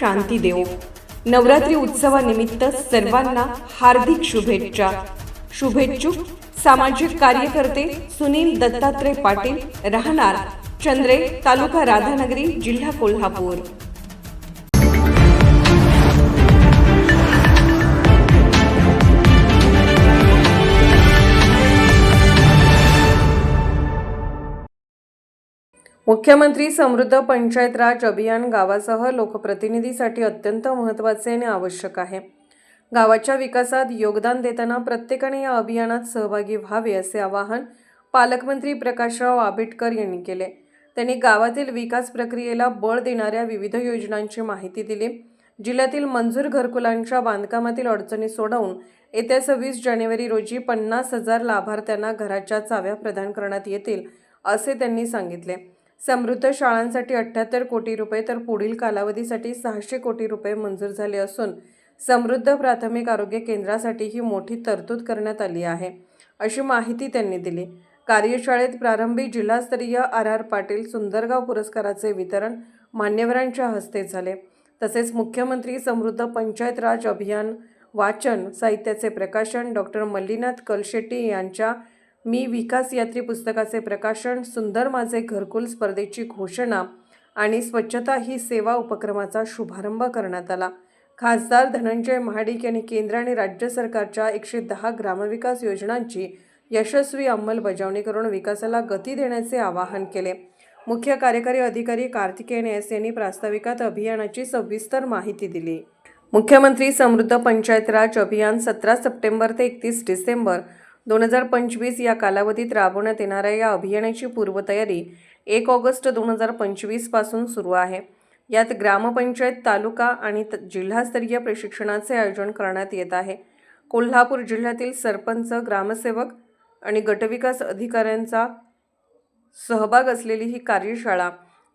शांती देव. नवरात्री उत्सवानिमित्त सर्वांना हार्दिक शुभेच्छा. शुभेच्छुक सामाजिक कार्यकर्ते सुनील दत्तात्रय पाटील राहणार चंद्रे तालुका राधानगरी जिल्हा कोल्हापूर. मुख्यमंत्री समृद्ध पंचायत राज अभियान गावासह लोकप्रतिनिधीसाठी अत्यंत महत्त्वाचे आणि आवश्यक आहे. गावाच्या विकासात योगदान देताना प्रत्येकाने या अभियानात सहभागी व्हावे असे आवाहन पालकमंत्री प्रकाशराव आंबेडकर यांनी केले. त्यांनी गावातील विकास प्रक्रियेला बळ देणाऱ्या विविध योजनांची माहिती दिली. जिल्ह्यातील मंजूर घरकुलांच्या बांधकामातील अडचणी सोडवून येत्या सव्वीस जानेवारी रोजी पन्नास हजार लाभार्थ्यांना घराच्या चाव्या प्रदान करण्यात येतील असे त्यांनी सांगितले. समृद्ध शाळांसाठी अठ्ठ्याहत्तर कोटी रुपये तर पुढील कालावधीसाठी सहाशे कोटी रुपये मंजूर झाले असून समृद्ध प्राथमिक आरोग्य केंद्रासाठी ही मोठी तरतूद करण्यात आली आहे अशी माहिती त्यांनी दिली. कार्यशाळेत प्रारंभी जिल्हास्तरीय आर आर पाटील सुंदरगाव पुरस्काराचे वितरण मान्यवरांच्या हस्ते झाले. तसेच मुख्यमंत्री समृद्ध पंचायत राज अभियान वाचन साहित्याचे प्रकाशन डॉक्टर मल्लीनाथ कलशेट्टी यांच्या मी विकास यात्री पुस्तकाचे प्रकाशन सुंदर माझे घरकुल स्पर्धेची घोषणा आणि स्वच्छता ही सेवा उपक्रमाचा शुभारंभ करण्यात आला. खासदार धनंजय महाडिक यांनी केंद्र आणि राज्य सरकारच्या एकशे दहा ग्रामविकास योजनांची यशस्वी अंमलबजावणी करून विकासाला गती देण्याचे आवाहन केले. मुख्य कार्यकारी अधिकारी कार्तिकेयन एस यांनी प्रास्ताविकात अभियानाची सविस्तर माहिती दिली. मुख्यमंत्री समृद्ध पंचायत राज अभियान सतरा सप्टेंबर ते एकतीस डिसेंबर दोन हजार पंचवीस या कालावधीत राबवण्यात येणाऱ्या या अभियानाची पूर्वतयारी एक ऑगस्ट दोन हजार पंचवीसपासून सुरू आहे. यात ग्रामपंचायत तालुका आणि त- जिल्हास्तरीय प्रशिक्षणाचे आयोजन करण्यात येत आहे. कोल्हापूर जिल्ह्यातील सरपंच ग्रामसेवक आणि गटविकास अधिकाऱ्यांचा सहभाग असलेली ही कार्यशाळा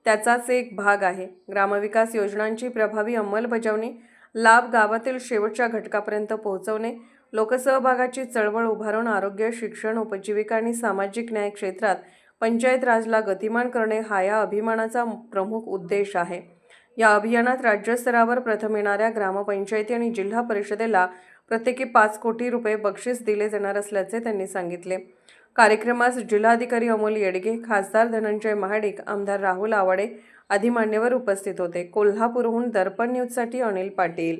त्याचाच एक भाग आहे. ग्रामविकास योजनांची प्रभावी अंमलबजावणी लाभ गावातील शेवटच्या घटकापर्यंत पोहोचवणे लोकसहभागाची चळवळ उभारून आरोग्य शिक्षण उपजीविका आणि सामाजिक न्याय क्षेत्रात पंचायत राजला गतिमान करणे हा या अभिमानाचा प्रमुख उद्देश आहे. या अभियानात राज्यस्तरावर प्रथम येणाऱ्या ग्रामपंचायती आणि जिल्हा परिषदेला प्रत्येकी पाच कोटी रुपये बक्षीस दिले जाणार असल्याचे त्यांनी सांगितले. कार्यक्रमास जिल्हाधिकारी अमोल येडगे खासदार धनंजय महाडिक आमदार राहुल आवाडे आदी मान्यवर उपस्थित होते. कोल्हापूरहून दर्पण न्यूजसाठी अनिल पाटील.